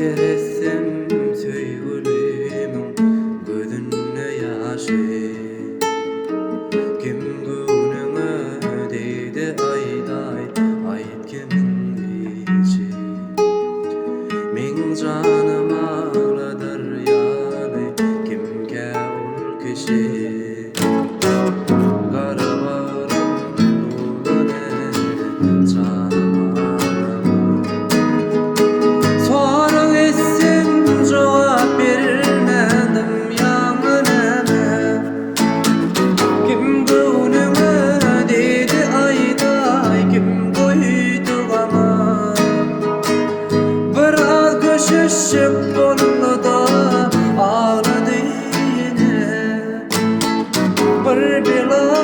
했음 저희 울림은 그든 내야 시 김구는 어디대 아이다이 아이 김은 이지 맹자는 말하들 야네 김겨울 그시 日别了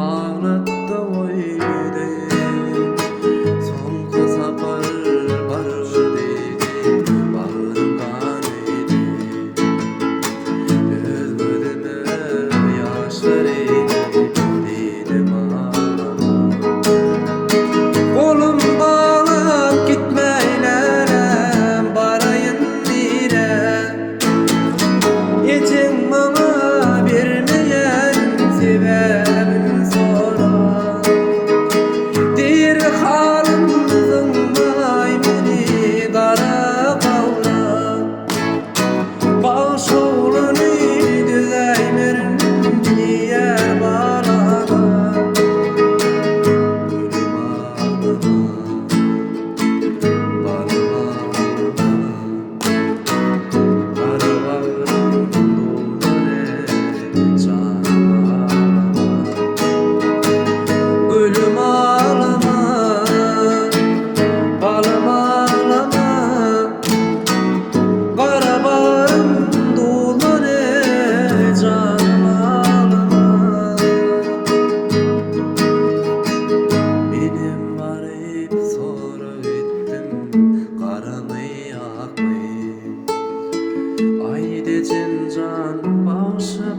ağlattı oy dedi.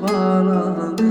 bana.